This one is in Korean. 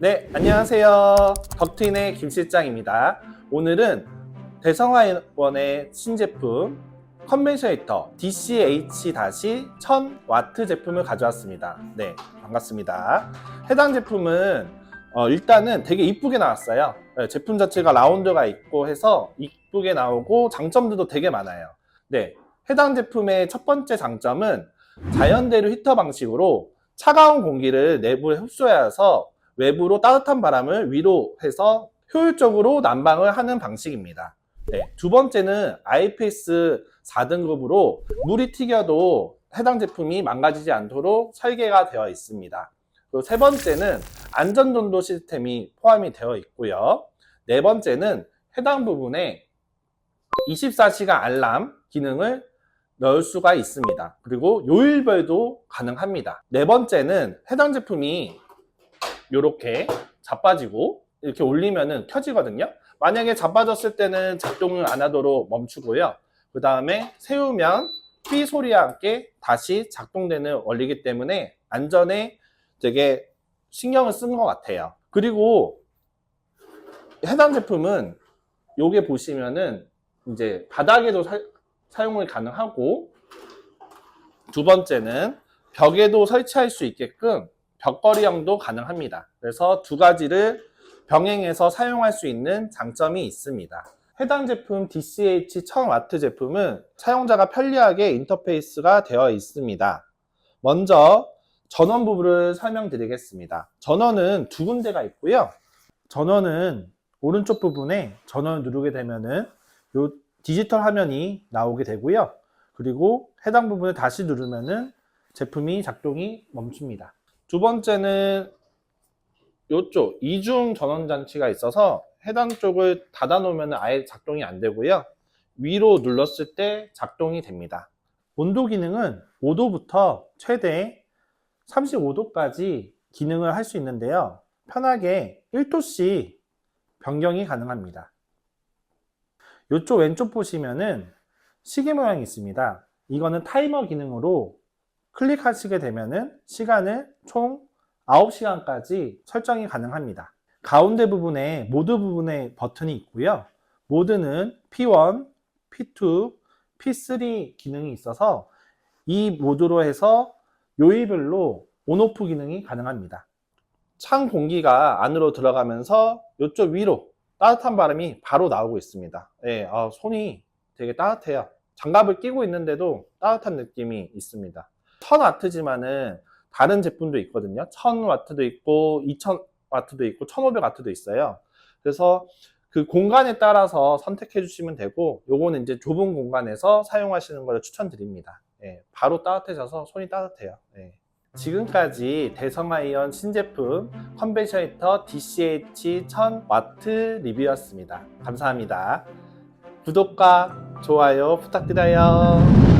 네, 안녕하세요. 덕트인의 김 실장입니다. 오늘은 대성화원의 신제품 컨벤션 히터 DCH-1000W 제품을 가져왔습니다. 네, 반갑습니다. 해당 제품은 어, 일단은 되게 이쁘게 나왔어요. 네, 제품 자체가 라운드가 있고 해서 이쁘게 나오고 장점들도 되게 많아요. 네, 해당 제품의 첫 번째 장점은 자연대로 히터 방식으로 차가운 공기를 내부에 흡수해서 외부로 따뜻한 바람을 위로 해서 효율적으로 난방을 하는 방식입니다. 네, 두 번째는 IPS 4등급으로 물이 튀겨도 해당 제품이 망가지지 않도록 설계가 되어 있습니다. 그리고 세 번째는 안전전도 시스템이 포함이 되어 있고요. 네 번째는 해당 부분에 24시간 알람 기능을 넣을 수가 있습니다. 그리고 요일별도 가능합니다. 네 번째는 해당 제품이 이렇게 자빠지고 이렇게 올리면은 켜지거든요. 만약에 자빠졌을 때는 작동을 안 하도록 멈추고요. 그 다음에 세우면 삐 소리와 함께 다시 작동되는 원리이기 때문에 안전에 되게 신경을 쓴 것 같아요. 그리고 해당 제품은 요게 보시면은 이제 바닥에도 사, 사용을 가능하고 두 번째는 벽에도 설치할 수 있게끔 벽걸이형도 가능합니다. 그래서 두 가지를 병행해서 사용할 수 있는 장점이 있습니다. 해당 제품 DCH1000W 제품은 사용자가 편리하게 인터페이스가 되어 있습니다. 먼저 전원 부분을 설명드리겠습니다. 전원은 두 군데가 있고요. 전원은 오른쪽 부분에 전원을 누르게 되면은 요 디지털 화면이 나오게 되고요. 그리고 해당 부분을 다시 누르면은 제품이 작동이 멈춥니다. 두 번째는 이쪽 이중 전원 장치가 있어서 해당 쪽을 닫아 놓으면 아예 작동이 안 되고요. 위로 눌렀을 때 작동이 됩니다. 온도 기능은 5도부터 최대 35도까지 기능을 할 수 있는데요. 편하게 1도씩 변경이 가능합니다. 이쪽 왼쪽 보시면은 시계 모양이 있습니다. 이거는 타이머 기능으로 클릭하시게 되면은 시간을 총 9시간까지 설정이 가능합니다. 가운데 부분에 모드 부분에 버튼이 있고요. 모드는 P1, P2, P3 기능이 있어서 이 모드로 해서 요일별로 온오프 기능이 가능합니다. 찬 공기가 안으로 들어가면서 이쪽 위로 따뜻한 바람이 바로 나오고 있습니다. 예, 아, 손이 되게 따뜻해요. 장갑을 끼고 있는데도 따뜻한 느낌이 있습니다. 1000W지만은 다른 제품도 있거든요. 1000W도 있고 2000W도 있고 1500W도 있어요. 그래서 그 공간에 따라서 선택해 주시면 되고 요거는 이제 좁은 공간에서 사용하시는 걸 추천드립니다. 예, 바로 따뜻해져서 손이 따뜻해요. 예. 지금까지 대성아이언 신제품 컨벤션 히터 DCH1000W 리뷰였습니다. 감사합니다. 구독과 좋아요 부탁드려요.